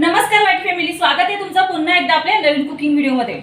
नमस्कार वाईट फॅमिली. स्वागत आहे तुमचं पुन्हा एकदा आपल्या नवीन कुकिंग व्हिडिओमध्ये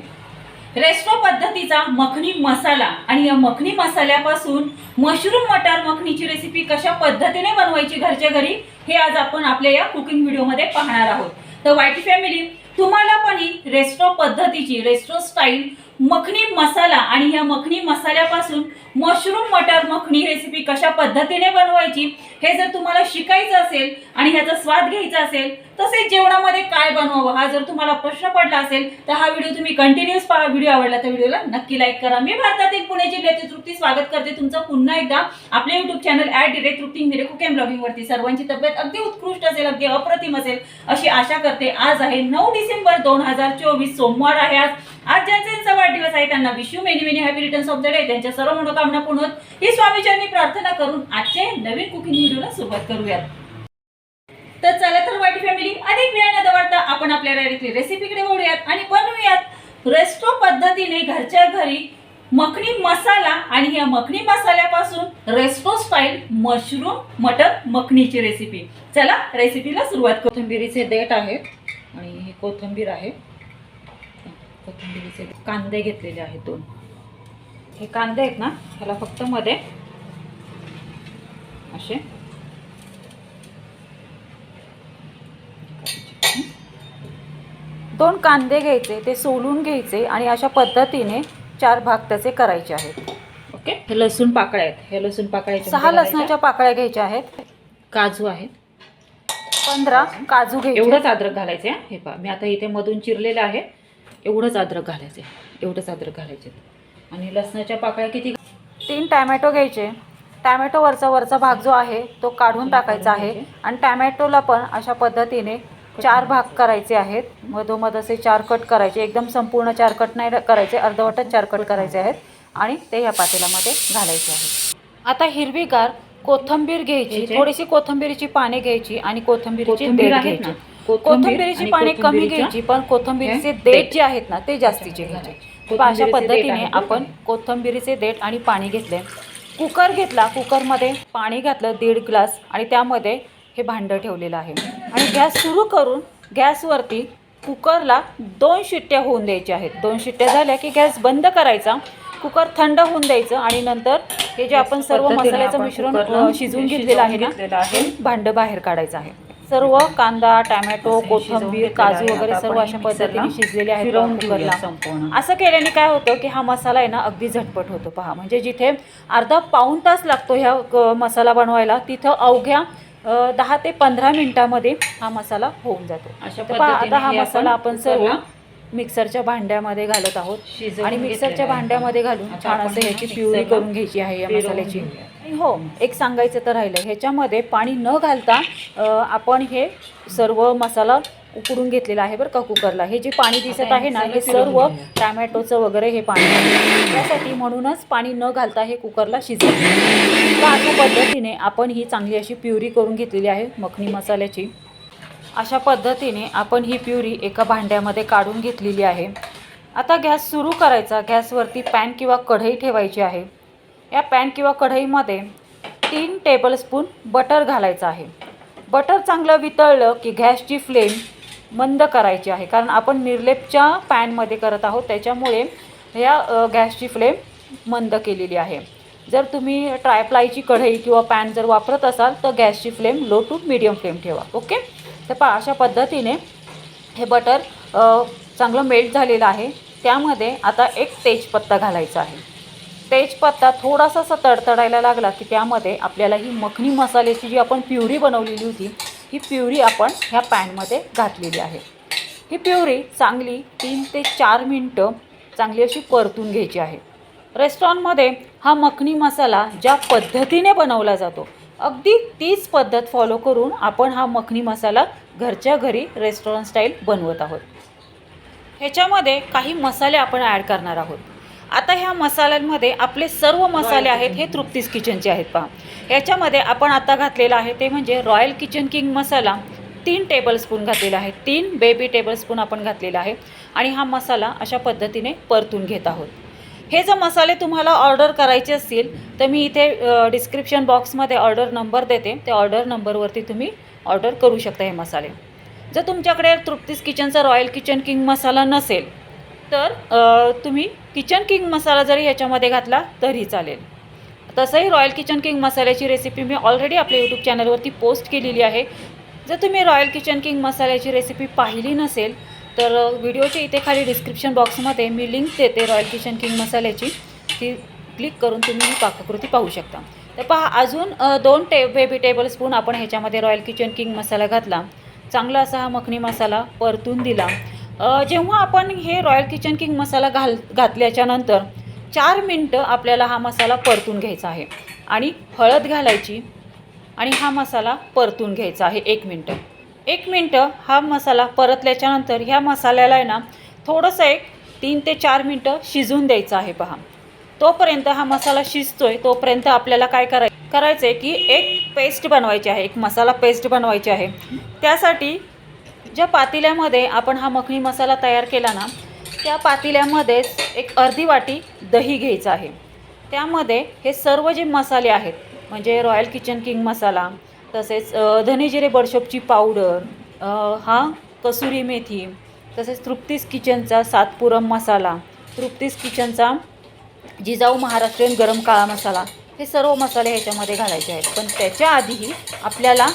रेस्टो पद्धतीचा मखनी मसाला आणि या मखनी मसाल्यापासून मशरूम मटार मखनीची रेसिपी कशा पद्धतीने बनवायची घरच्या घरी हे आज आपण आपल्या या कुकिंग व्हिडिओमध्ये पाहणार आहोत. तर वाईट फॅमिली तुम्हाला पण ही रेस्टो पद्धतीची रेस्टो स्टाईल मखनी मसाला आणि या मखनी मसाल्यापासून मशरूम मटर मखनी रेसिपी कशा पद्धतीने बनवायची हे जर तुम्हाला शिकायचं असेल आणि ह्याचा स्वाद घ्यायचा असेल तसेच जेवणामध्ये काय बनवावं हा जर तुम्हाला प्रश्न पडला असेल तर हा व्हिडिओ तुम्ही कंटिन्यूस पहा. व्हिडिओ आवडला तर व्हिडिओला नक्की लाईक करा. मी भारतातील पुणे जिल्ह्यातील तृप्ती स्वागत करते तुमचं पुन्हा एकदा. आपल्या युट्यूब चॅनल ॲट डिरेक्ट तृप्ती मिरे कुकेम अँड ब्लॉगिंग वरती सर्वांची तब्येत अगदी उत्कृष्ट असेल अगदी अप्रतिम असेल अशी आशा करते. आज आहे नऊ डिसेंबर दोन हजार चोवीस. सोमवार आहे आज. आज ज्यांचा वाढदिवस आहे त्यांना wish you many many happy returns of the day त्यांच्या सर्व मनोकामना पूर्ण होत. ही स्वामीचरणी प्रार्थना करून आजच्या नवीन कुकिंग व्हिडिओला सुरुवात करूयात. तर चला तर वाईट फॅमिली अधिक वेळ न दवडता आपण आपल्या डायरेक्टली रेसिपीकडे वळूयात आणि बनवूयात रेस्टो पद्धतीने घरच्या घरी मखणी मसाला आणि या मखणी मसाल्यापासून रेस्टो स्टाईल मशरूम मटर मखनीची रेसिपी चला रेसिपीला सुरुवात कोथिंबिरीचे देठ आहेत आणि हे कोथिंबीर आहे. कोथिंबिरीचे कांदे घेतलेले आहेत दोन. हे कांदे आहेत ना ह्याला फक्त मध्ये असे दोन कांदे घ्यायचे ते सोलून घ्यायचे आणि अशा पद्धतीने चार भाग त्याचे करायचे आहेत. ओके हे लसूण पाकळ्या आहेत. हे लसूण पाकळ्या सहा लसणाच्या पाकळ्या घ्यायच्या आहेत. काजू आहेत. पंधरा काजू घ्यायचे. एवढंच अद्रक घालायचे हं. हे पहा मी आता इथे मधून चिरलेलं आहे. एवढंच अद्रक घालायचे एवढंच अद्रक घालायचे. आणि लसणाच्या पाकळ्या किती? तीन टॅमॅटो घ्यायचे. टॅमॅटो वरचा वरचा भाग जो आहे तो काढून टाकायचा आहे. आणि टॅमॅटोला पण अशा पद्धतीने चार भाग करायचे आहेत. मधोमध असे चार कट करायचे. एकदम संपूर्ण चार कट नाही करायचे. अर्धवटच चार कट करायचे आहेत. आणि ते या पातेल्यामध्ये घालायचे आहेत. आता हिरवीगार कोथंबीर घ्यायची. थोडीशी कोथंबीरीची पाने घ्यायची आणि कोथंबीरीची कोथिंबीर देठ घ्यायची. कोथंबीरीची पाने कमी घ्यायची पण कोथंबीरीचे देठ. जे आहेत ना ते जास्तीचे घ्यायचे. अशा पद्धतीने आपण कोथंबीरीचे देठ आणि पाणी घेतले. कुकर घेतला. कुकरमध्ये पाणी घातलं दीड ग्लास. आणि त्यामध्ये हे भांडं ठेवलेलं आहे. आणि गॅस सुरू करून गॅसवरती कुकरला दोन शिट्ट्या होऊन द्यायच्या आहेत. दोन शिट्ट्या झाल्या की गॅस बंद करायचा कुकर थंड होऊन द्यायचं आणि नंतर हे जे आपण सर्व मसाल्याचं मिश्रण शिजवून घेतलेलं आहे ना भांडं बाहेर काढायचं आहे. सर्व कांदा टॅमॅटो कोथिंबीर काजू. वगैरे सर्व अशा पद्धतीने शिजलेले आहेत कुकरला. असं केल्याने काय होतं की हा मसाला आहे ना अगदी झटपट होतो. पहा म्हणजे जिथे अर्धा पाऊण तास लागतो ह्या मसाला बनवायला तिथं अवघ्या दहा ते पंधरा मिनिटामध्ये हा मसाला होऊन जातो. आता हा मसाला आपण सर्व मिक्सरच्या भांड्यामध्ये घालत आहोत. आणि मिक्सरच्या. भांड्यामध्ये घालून छान असं ह्याची प्युरी करून घ्यायची आहे या मसाल्याची. हो एक सांगायचं तर राहिलं ह्याच्यामध्ये पाणी न घालता आपण हे सर्व मसाला उकडून घेतलेला आहे बरं का कुकरला. हे जे पाणी दिसत आहे ना हे सर्व. टॅमॅटोचं वगैरे हे पाणी आहे. त्यासाठी म्हणूनच पाणी न घालता हे कुकरला शिजवलं अशा पद्धतीने आपण ही चांगली अशी प्युरी करून घेतलेली आहे मखनी मसाल्याची. अशा पद्धतीने आपण ही प्युरी एका भांड्यामध्ये काढून घेतलेली आहे. आता गॅस सुरू करायचा. गॅसवरती पॅन किंवा कढई ठेवायची आहे. या पॅन किंवा कढईमध्ये तीन टेबलस्पून बटर घालायचं आहे. बटर चांगलं वितळलं की गॅसची फ्लेम मंद करायची आहे. कारण आपण निर्लेपच्या पॅनमध्ये करत आहोत त्याच्यामुळे या गॅसची फ्लेम मंद केलेली आहे. जर तुम्ही ट्रायप्लायची कढई किंवा पॅन जर वापरत असाल तर गॅसची flame low to medium flame ठेवा. ओके? तर पहा अशा पद्धतीने हे बटर चांगलं मेल्ट झालेलं आहे. त्यामध्ये आता एक तेजपत्ता घालायचा आहे. तेजपत्ता थोडासा असा तडतडायला लागला की त्यामध्ये आपल्याला ही मखनी मसाल्याची जी आपण प्युरी बनवलेली होती ही प्युरी आपण ह्या पॅनमध्ये घातलेली आहे. ही प्युरी चांगली तीन ते चार मिनटं चांगली अशी परतून घ्यायची आहे. रेस्टॉरंटमध्ये हा मखनी मसाला ज्या पद्धतीने बनवला जातो अगदी तीच पद्धत फॉलो करून आपण हा मखनी मसाला घरच्या घरी रेस्टॉरंट स्टाईल बनवत आहोत. ह्याच्यामध्ये काही मसाले आपण ॲड करणार आहोत. आता ह्या मसाल्यांमध्ये आपले सर्व मसाले आहेत हे तृप्तीस किचनचे आहेत पहा. याच्यामध्ये आपण आता घातलेलं आहे ते म्हणजे रॉयल किचन किंग मसाला तीन टेबलस्पून घातलेला आहे तीन बेबी टेबलस्पून आपण घातलेला आहे आणि हा मसाला अशा पद्धतीने परतून घेत आहोत. हे जर मसाले तुम्हाला ऑर्डर करायचे असतील तर मी इथे डिस्क्रिप्शन बॉक्समध्ये ऑर्डर नंबर देते. त्या ऑर्डर नंबरवरती तुम्ही ऑर्डर करू शकता हे मसाले. जर तुमच्याकडे तृप्तीस किचनचा रॉयल किचन किंग मसाला नसेल तर तुम्ही किचन किंग मसाला जरी ह्याच्यामध्ये घातला तरी चालेल. तसंही रॉयल किचन किंग मसाल्याची रेसिपी मी ऑलरेडी आपल्या यूट्यूब चॅनलवरती पोस्ट केलेली आहे. जर तुम्ही रॉयल किचन किंग मसाल्याची रेसिपी पाहिली नसेल तर व्हिडिओच्या इथे खाली डिस्क्रिप्शन बॉक्समध्ये मी लिंक देते रॉयल किचन किंग मसाल्याची. ती क्लिक करून तुम्ही ही पाककृती पाहू शकता. तर पहा अजून दोन टे बेबी टेबल स्पून आपण ह्याच्यामध्ये रॉयल किचन किंग मसाला घातला. चांगला असा हा मखनी मसाला परतून दिला. जेव्हा आपण हे रॉयल किचन किंग मसाला घाल घातल्याच्या नंतर चार मिनटं आपल्याला हा मसाला परतून घ्यायचा आहे. आणि हळद घालायची आणि हा मसाला परतून घ्यायचा आहे एक मिनटं. एक मिनटं हा मसाला परतल्याच्यानंतर ह्या मसाल्याला आहे ना थोडंसं एक तीन ते चार मिनटं शिजवून द्यायचं आहे पहा. तोपर्यंत हा मसाला शिजतोय तोपर्यंत आपल्याला काय कराय करायचं आहे की एक पेस्ट बनवायची आहे एक मसाला पेस्ट बनवायची आहे. त्यासाठी ज्या पातेल्यामध्ये आपण हा मखणी मसाला तयार केला ना त्या पातेल्यामध्येच एक अर्धी वाटी दही घ्यायचं आहे. त्यामध्ये हे सर्व जे मसाले आहेत म्हणजे रॉयल किचन किंग मसाला तसेच धनेजिरे धने बडशोपची पावडर हा कसुरी मेथी तसेच तृप्तीस किचनचा सातपुरम मसाला तृप्तीस किचनचा जिजाऊ महाराष्ट्रीयन गरम काळा मसाला हे सर्व मसाले ह्याच्यामध्ये घालायचे आहेत. पण त्याच्या आधीही आपल्याला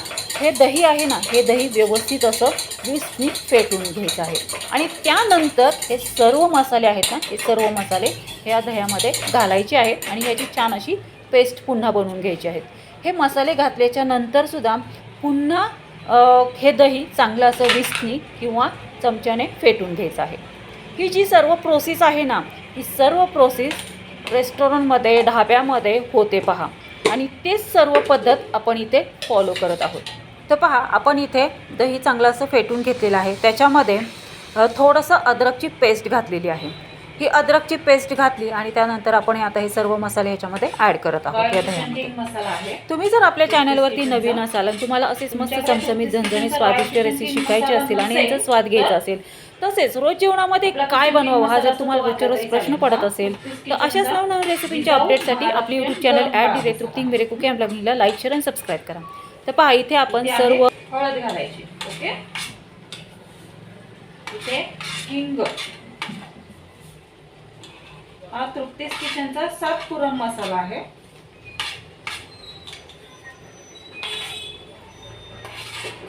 हे दही आहे ना हे दही व्यवस्थित असं वीस फेटून घ्यायचं आहे. आणि त्यानंतर हे सर्व मसाले आहेत ना हे सर्व मसाले ह्या दह्यामध्ये घालायचे आहेत आणि ह्याची छान अशी पेस्ट पुन्हा बनवून घ्यायची आहेत. हे मसाले घातल्याच्या नंतरसुद्धा पुन्हा हे दही चांगलं असं विसनी किंवा चमच्याने फेटून घ्यायचं आहे. ही जी सर्व प्रोसेस आहे ना ही सर्व प्रोसेस रेस्टॉरंटमध्ये ढाब्यामध्ये होते पहा. आणि तेच सर्व पद्धत आपण इथे फॉलो करत आहोत. तर पहा आपण इथे दही चांगलं असं फेटून घेतलेलं आहे. त्याच्यामध्ये थोडंसं अद्रकची पेस्ट घातलेली आहे. ही अद्रकची पेस्ट घातली आणि त्यानंतर आपण आता हे सर्व मसाले ह्याच्यामध्ये ॲड करत आहोत. तुम्ही जर आपल्या चॅनलवरती नवीन असाल आणि तुम्हाला असेच मस्त चमचमीत झणझणीत स्वादिष्ट रेसिपी शिकायची असतील आणि यांचा स्वाद घ्यायचा असेल. तसेच रोज जेवणामध्ये काय बनवावं हा जर तुम्हाला रोजच्या रोज प्रश्न पडत असेल तर अशाच नवनवीन रेसिपींच्या अपडेटसाठी आपली यूट्यूब चॅनल ॲड डिरे तृप्तिंग मेरे कुके आम लग्नीला लाईक शेअर आणि सबस्क्राईब करा. तर पहा इथे आपण सर्व हळद घालायची ओके? इथे हिंग. हा तृप्तीस किचनचा सातपुरम मसाला आहे.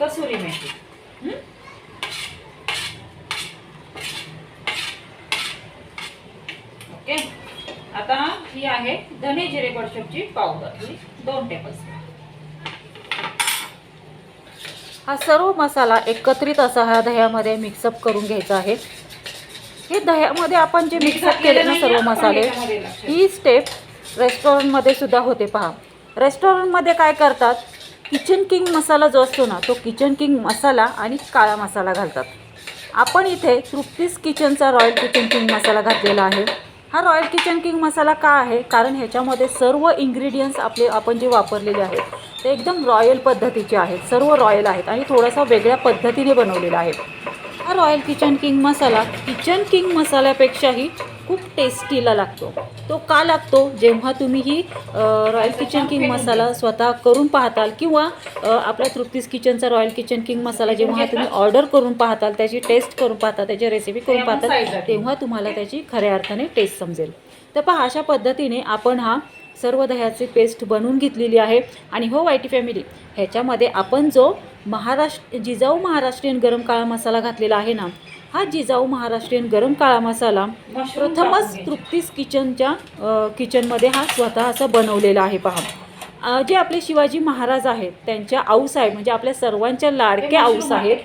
कसुरी मेथी. ओके. आता ही आहे धने जिरे बडशोपची पावडर. ही दोन टेबल हा सर्व मसाला एकत्रित असा ह्या दह्यामध्ये मिक्सअप करून घ्यायचा आहे. हे दह्यामध्ये आपण जे मिक्सअप केले ना सर्व मसाले ही स्टेप रेस्टॉरंटमध्ये सुद्धा होते पहा. रेस्टॉरंटमध्ये काय करतात? किचन किंग मसाला जो असतो ना तो किचन किंग मसाला आणि काळा मसाला घालतात. आपण इथे तृप्तीस किचनचा रॉयल किचन किंग मसाला घातलेला आहे. हा रॉयल किचन किंग मसाला का आहे? कारण ह्याच्यामध्ये सर्व इन्ग्रेडियंट्स आपले आपण जे वापरलेले आहेत ते एकदम रॉयल पद्धतीचे आहेत. सर्व रॉयल आहेत आणि थोडासा वेगळ्या पद्धतीने बनवलेला आहे. हा royal kitchen king masala kitchen king मसाल्यापेक्षाही खूप टेस्टीला लागतो. तो का लागतो? जेव्हा तुम्ही ही रॉयल किचन किंग मसाला स्वतः करून पाहताल किंवा आपल्या तृप्तीस किचनचा रॉयल किचन किंग मसाला जेव्हा तुम्ही ऑर्डर करून पाहताल त्याची टेस्ट करून पाहता त्याची रेसिपी करून पाहताल तेव्हा तुम्हाला त्याची खऱ्या अर्थाने टेस्ट समजेल. तर पहा अशा पद्धतीने आपण हा सर्व दह्याची पेस्ट बनवून घेतलेली आहे. आणि हो वाय टी फॅमिली ह्याच्यामध्ये आपण जो महाराष्ट्र जिजाऊ महाराष्ट्रीयन गरम काळा मसाला घातलेला आहे ना हा जिजाऊ महाराष्ट्रीयन गरम काळा मसाला प्रथमच तृप्तीस किचनच्या किचनमध्ये हा स्वतः असा बनवलेला आहे. पहा. जे आपले शिवाजी महाराज आहेत त्यांच्या आऊस आहेत म्हणजे आपल्या सर्वांच्या लाडक्या आऊस आहेत.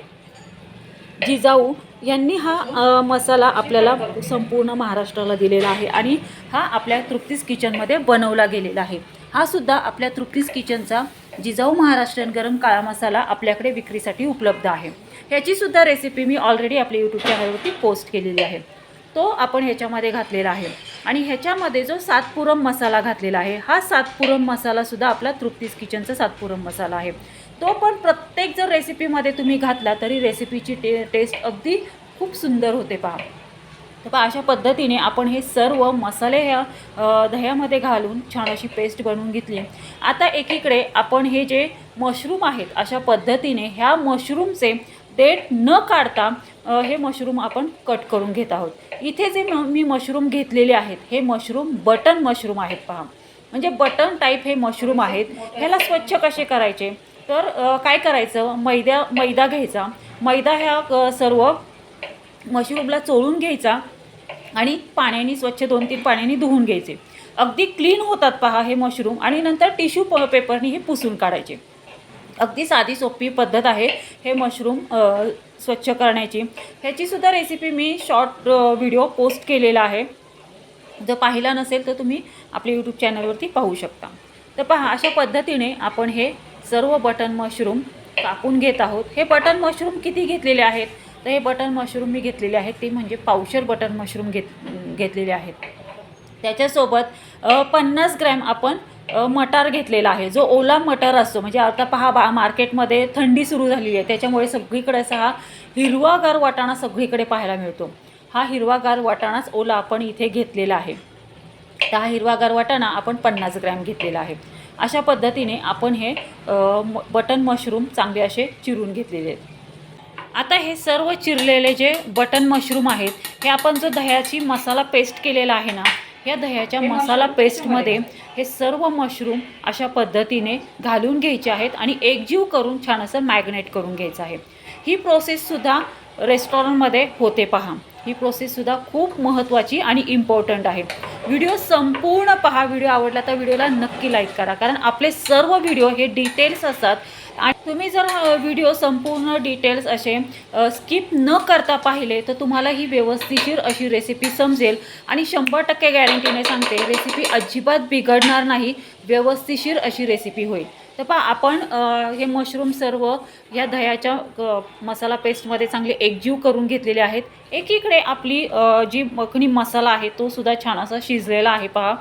जिजाऊ यांनी हा मसाला आपल्याला संपूर्ण महाराष्ट्राला दिलेला आहे आणि हा आपल्या तृप्तीस किचनमध्ये बनवला गेलेला आहे. हा सुद्धा आपल्या तृप्तीस किचनचा जिजाऊ महाराष्ट्रीयन गरम काळा मसाला आपल्याकडे विक्रीसाठी उपलब्ध आहे. ह्याची सुद्धा रेसिपी मी ऑलरेडी आपल्या यूट्यूब चॅनलवरती पोस्ट केलेली आहे. तो आपण ह्याच्यामध्ये घातलेला आहे. आणि ह्याच्यामध्ये जो सातपुरम मसाला घातलेला आहे हा सातपुरम मसालासुद्धा आपला तृप्तीस किचनचा सातपुरम मसाला आहे. तो पण प्रत्येक जर रेसिपीमध्ये तुम्ही घातला तरी रेसिपीची टे टेस्ट अगदी खूप सुंदर होते पहा. तर पहा अशा पद्धतीने आपण हे सर्व मसाले ह्या दह्यामध्ये घालून छान अशी पेस्ट बनवून घेतली. आता एकीकडे आपण हे जे मशरूम आहेत अशा पद्धतीने ह्या मशरूमचे देठ न काढता हे मशरूम आपण कट करून घेत आहोत. इथे जे म- मी मशरूम घेतलेले आहेत हे मशरूम बटन मशरूम आहेत पहा. म्हणजे बटन टाईप हे मशरूम आहेत. ह्याला स्वच्छ कसे करायचे? तर काय करायचं? मैद्या मैदा घ्यायचा. मैदा ह्या सर्व मशरूमला चोळून घ्यायचा आणि पाण्याने स्वच्छ दोन तीन पाण्याने धुवून घ्यायचे. अगदी क्लीन होतात पहा हे मशरूम आणि नंतर टिश्यू प पेपरनी हे पुसून काढायचे. अगदी साधी सोपी पद्धत आहे हे मशरूम स्वच्छ करण्याची. ह्याचीसुद्धा रेसिपी मी शॉर्ट व्हिडिओ पोस्ट केलेला आहे. जर पाहिला नसेल तर तुम्ही आपल्या यूट्यूब चॅनलवरती पाहू शकता. तर पहा अशा पद्धतीने आपण हे सर्व बटन मशरूम कापून घेत आहोत. हे बटन मशरूम किती घेतलेले आहेत? तर हे बटन मशरूम मी घेतलेले आहेत. ते म्हणजे पावशर बटन मशरूम घेत घेतलेले आहेत. त्याच्यासोबत पन्नास ग्रॅम आपण मटार घेतलेला आहे. जो ओला मटार असतो म्हणजे आता पहा बा मार्केटमध्ये थंडी सुरू झालेली आहे. त्याच्यामुळे सगळीकडे असा हा हिरवागार वाटाणा सगळीकडे पाहायला मिळतो. हा हिरवागार वाटाणाच ओला आपण इथे घेतलेला आहे. तर हा हिरवागार वाटाणा आपण पन्नास ग्रॅम घेतलेला आहे. अशा पद्धतीने आपण हे बटन मशरूम चांगले असे चिरून घेतलेले आहेत. आता हे सर्व चिरलेले जे बटन मशरूम आहेत हे आपण जो दह्याची मसाला पेस्ट केलेला आहे ना या दह्याच्या मसाला पेस्टमध्ये हे सर्व मशरूम अशा पद्धतीने घालून घ्यायचे आहेत आणि एकजीव करून छान असं मॅग्नेट करून घ्यायचं आहे. ही प्रोसेससुद्धा रेस्टॉरंटमध्ये होते पहा. ही प्रोसेससुद्धा खूप महत्त्वाची आणि इम्पॉर्टंट आहे. व्हिडिओ संपूर्ण पहा व्हिडिओ आवडला तर व्हिडिओला नक्की लाईक करा. कारण आपले सर्व व्हिडिओ हे डिटेल्स असतात. आणि तुम्ही जर व्हिडिओ संपूर्ण डिटेल्स असे स्किप न करता पाहिले तर तुम्हाला ही व्यवस्थिशीर अशी रेसिपी समजेल. आणि शंभर टक्के गॅरंटीने सांगते रेसिपी अजिबात बिघडणार नाही. व्यवस्थिशीर अशी रेसिपी होईल. तर पहा आपण हे मशरूम सर्व ह्या दह्याच्या मसाला पेस्टमध्ये चांगले एकजीव करून घेतलेले आहेत. एकीकडे आपली जी मखणी मसाला आहे तो सुद्धा छान असा शिजलेला आहे पहा.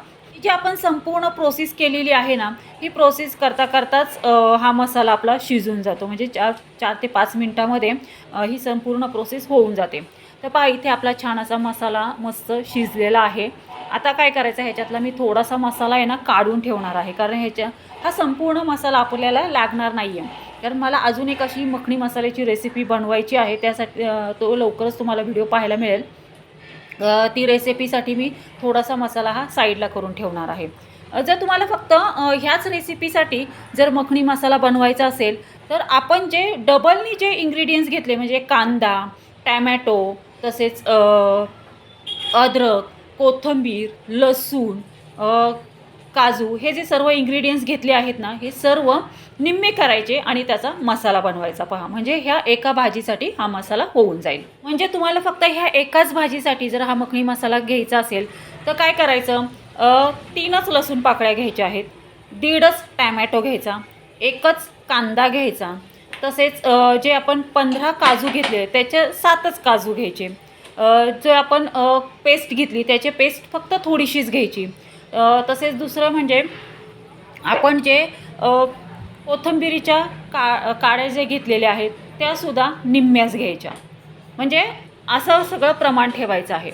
जी आपण संपूर्ण प्रोसेस केलेली आहे ना ही प्रोसेस करता करताच हा मसाला आपला शिजून जातो. म्हणजे चार चार ते पाच मिनटामध्ये ही संपूर्ण प्रोसेस होऊन जाते. तर पहा इथे आपला छान असा मसाला मस्त शिजलेला आहे. आता काय करायचं ह्याच्यातला मी थोडासा मसाला आहे ना काढून ठेवणार आहे. कारण ह्याच्या हा संपूर्ण मसाला आपल्याला लागणार नाही आहे कारण मला अजून एक अशी मखणी मसाल्याची रेसिपी बनवायची आहे त्यासाठी तो लवकरच तुम्हाला व्हिडिओ पाहायला मिळेल. ती रेसिपीसाठी मी थोडासा मसाला हा साईडला करून ठेवणार आहे. जर तुम्हाला फक्त ह्याच रेसिपीसाठी जर मखणी मसाला बनवायचा असेल तर आपण जे डबलनी जे इंग्रेडियंट्स घेतले म्हणजे कांदा टॅमॅटो तसेच अद्रक कोथिंबीर लसूण काजू हे जे सर्व इंग्रेडियंट्स घेतले आहेत ना हे सर्व निम्मे करायचे आणि त्याचा मसाला बनवायचा. पहा म्हणजे ह्या एका भाजीसाठी हा मसाला होऊन जाईल. म्हणजे तुम्हाला फक्त ह्या एकाच भाजीसाठी जर हा मखणी मसाला घ्यायचा असेल तर काय करायचं? तीनच लसूण पाकळ्या घ्यायच्या आहेत दीडच टॅमॅटो घ्यायचा एकच कांदा घ्यायचा तसेच जे आपण पंधरा काजू घेतले त्याचे सातच काजू घ्यायचे. जे आपण पेस्ट घेतली त्याचे पेस्ट फक्त थोडीशीच घ्यायची. तसेच दुसरं म्हणजे आपण जे कोथंबिरीच्या कोथिंबिरीच्या का काड्या जे घेतलेल्या आहेत त्यासुद्धा निम्म्याच घ्यायच्या. म्हणजे असं सगळं प्रमाण ठेवायचं आहे.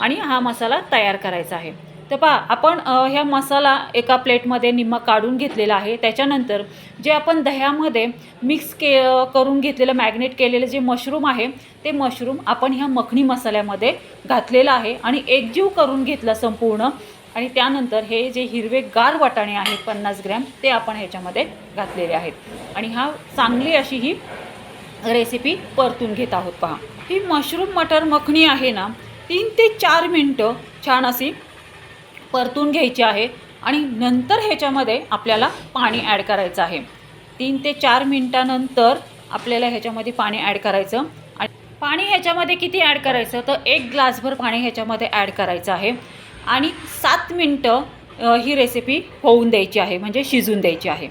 आणि हा मसाला तयार करायचा आहे. तर पहा आपण ह्या मसाला एका प्लेटमध्ये निम्मा काढून घेतलेला आहे. त्याच्यानंतर जे आपण दह्यामध्ये मिक्स के करून घेतलेलं मॅग्नेट केलेलं जे मशरूम आहे ते मशरूम आपण ह्या मखणी मसाल्यामध्ये घातलेलं आहे. आणि एकजीव करून घेतलं संपूर्ण आणि त्यानंतर हे जे हिरवे गार वाटाणे आहेत पन्नास ग्रॅम ते आपण ह्याच्यामध्ये घातलेले आहेत. आणि हा चांगली अशी ही रेसिपी परतून घेत आहोत पहा. ही मशरूम मटर मखणी आहे ना तीन ते चार मिनटं छान अशी परतून घ्यायची आहे आणि नंतर ह्याच्यामध्ये आपल्याला पाणी ॲड करायचं आहे. तीन ते चार मिनटानंतर आपल्याला ह्याच्यामध्ये पाणी ॲड करायचं आणि पाणी ह्याच्यामध्ये किती ॲड करायचं? तर एक ग्लासभर पाणी ह्याच्यामध्ये ॲड करायचं आहे. आणि सात मिनटं ही रेसिपी होऊन द्यायची आहे म्हणजे शिजून द्यायची आहे.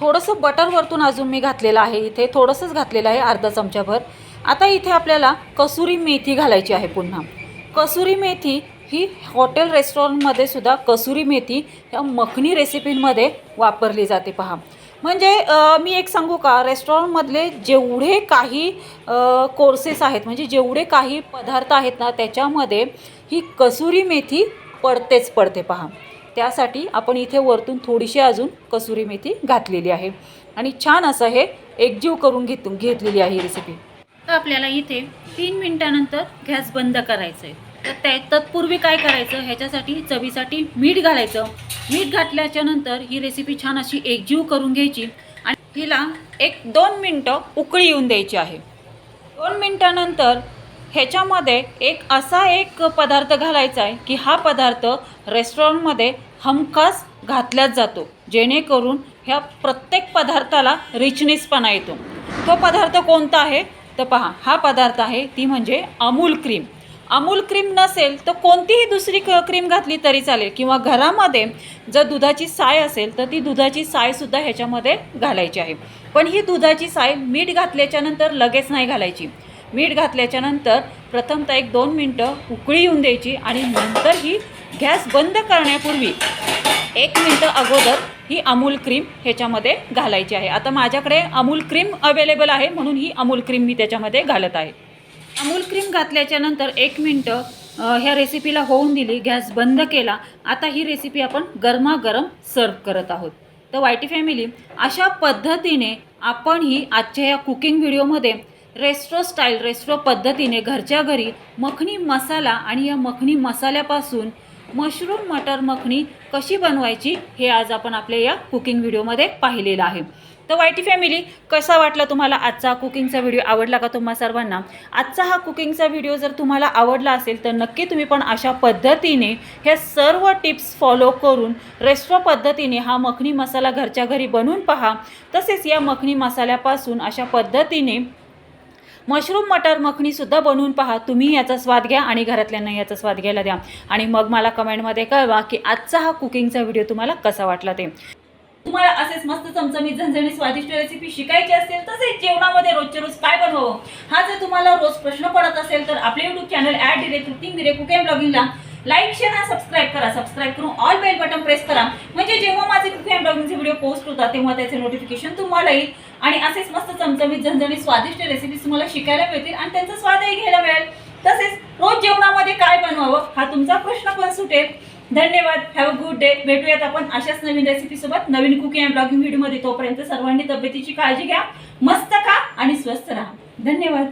थोडंसं बटर वरतून अजून मी घातलेलं आहे इथे थोडंसंच घातलेलं आहे अर्धा चमचाभर. आता इथे आपल्याला कसुरी मेथी घालायची आहे पुन्हा. कसुरी मेथी ही हॉटेल रेस्टॉरंटमध्ये सुद्धा कसुरी मेथी ह्या मखनी रेसिपींमध्ये वापरली जाते पहा. म्हणजे मी एक सांगू का? रेस्टॉरंटमधले जेवढे काही कोर्सेस आहेत म्हणजे जेवढे काही पदार्थ आहेत ना त्याच्यामध्ये ही कसुरी मेथी पडतेच पडते पहा. त्यासाठी आपण इथे वरतून थोडीशी अजून कसुरी मेथी घातलेली आहे. आणि छान असं हे एकजीव करून घेत घेतलेली आहे ही रेसिपी तर आपल्याला इथे तीन मिनटानंतर गॅस बंद करायचं आहे तर त्या तत्पूर्वी काय करायचं? ह्याच्यासाठी चवीसाठी मीठ घालायचं. मीठ घातल्याच्या नंतर ही रेसिपी छान अशी एकजीव करून घ्यायची. आणि हिला एक दोन मिनटं उकळी येऊन द्यायची आहे. दोन मिनटानंतर ह्याच्यामध्ये एक असा एक पदार्थ घालायचा आहे की हा पदार्थ रेस्टॉरंटमध्ये हमखास घातल्याच जातो जेणेकरून ह्या प्रत्येक पदार्थाला रिचनेसपणा येतो. तो पदार्थ कोणता आहे? तर पहा हा पदार्थ आहे ती म्हणजे अमूल क्रीम. अमूल क्रीम नसेल तर कोणतीही दुसरी क क्रीम घातली तरी चालेल. किंवा घरामध्ये जर दुधाची साय असेल तर ती दुधाची सायसुद्धा ह्याच्यामध्ये घालायची आहे. पण ही दुधाची साय मीठ घातल्याच्यानंतर लगेच नाही घालायची. मीठ घातल्याच्या नंतर प्रथमतः एक दोन मिनटं उकळी येऊन द्यायची आणि नंतर ही गॅस बंद करण्यापूर्वी एक मिनटं अगोदर ही अमूल क्रीम ह्याच्यामध्ये घालायची आहे. आता माझ्याकडे अमूल क्रीम अवेलेबल आहे म्हणून ही अमूल क्रीम मी त्याच्यामध्ये घालत आहे. अमूल क्रीम घातल्याच्या नंतर एक मिनटं ह्या रेसिपीला होऊन दिली गॅस बंद केला. आता ही रेसिपी आपण गरमागरम सर्व करत आहोत. तर वायटी फॅमिली अशा पद्धतीने आपण ही आजच्या या कुकिंग व्हिडिओमध्ये रेस्ट्रो स्टाईल रेस्ट्रो पद्धतीने घरच्या घरी मखणी मसाला आणि या मखणी मसाल्यापासून मशरूम मटर मखणी कशी बनवायची हे आज आपण आपल्या या कुकिंग व्हिडिओमध्ये पाहिलेलं आहे. तर वायटी फॅमिली कसा वाटला तुम्हाला आजचा कुकिंगचा व्हिडिओ? आवडला का तुम्हा सर्वांना? आजचा हा कुकिंगचा व्हिडिओ जर तुम्हाला आवडला असेल तर नक्की तुम्ही पण अशा पद्धतीने ह्या सर्व टिप्स फॉलो करून रेस्ट्रो पद्धतीने हा मखणी मसाला घरच्या घरी बनवून पहा. तसेच या मखणी मसाल्यापासून अशा पद्धतीने मशरूम मटर मखणीसुद्धा बनवून पहा. तुम्ही याचा स्वाद घ्या आणि घरातल्यांना याचा स्वाद घ्यायला द्या. आणि मग मला कमेंटमध्ये कळवा की आजचा हा कुकिंगचा व्हिडिओ तुम्हाला कसा वाटला ते. तुम्हाला असेच मस्त चमचमीत झणझणी स्वादिष्ट रेसिपी शिकायची असेल तसेच जेवणामध्ये रोजच्या रोज काय बनवावं? हा जर तुम्हाला रोज प्रश्न पडत असेल तर आपले युट्यूब चॅनल ॲट डिरे कुकिंग डिरे कुकिंग ब्लॉगिंगला लाईक शेअर आणि सबस्क्राईब करा. सबस्क्राईब करून ऑल बेल बटन प्रेस करा. म्हणजे जेव्हा माझे कुकिंग ब्लॉगिंगचे पोस्ट होतात तेव्हा त्याचे नोटिफिकेशन तुम्हाला येईल. आणि असेच मस्त चमचमीत झणझणीत स्वादिष्ट रेसिपीज तुम्हाला शिकायला मिळतील आणि त्यांचा स्वादही घ्यायला मिळेल. तसेच रोज जेवणामध्ये काय बनवावं हा तुमचा प्रश्न पण सुटेल. धन्यवाद. हॅव अ गुड डे भेटूयात आपण अशाच नवीन रेसिपीसोबत नवीन कुकिंग अँड ब्लॉगिंग व्हिडिओमध्ये तोपर्यंत सर्वांनी तब्येतीची काळजी घ्या. मस्त खा आणि स्वस्थ राहा. धन्यवाद.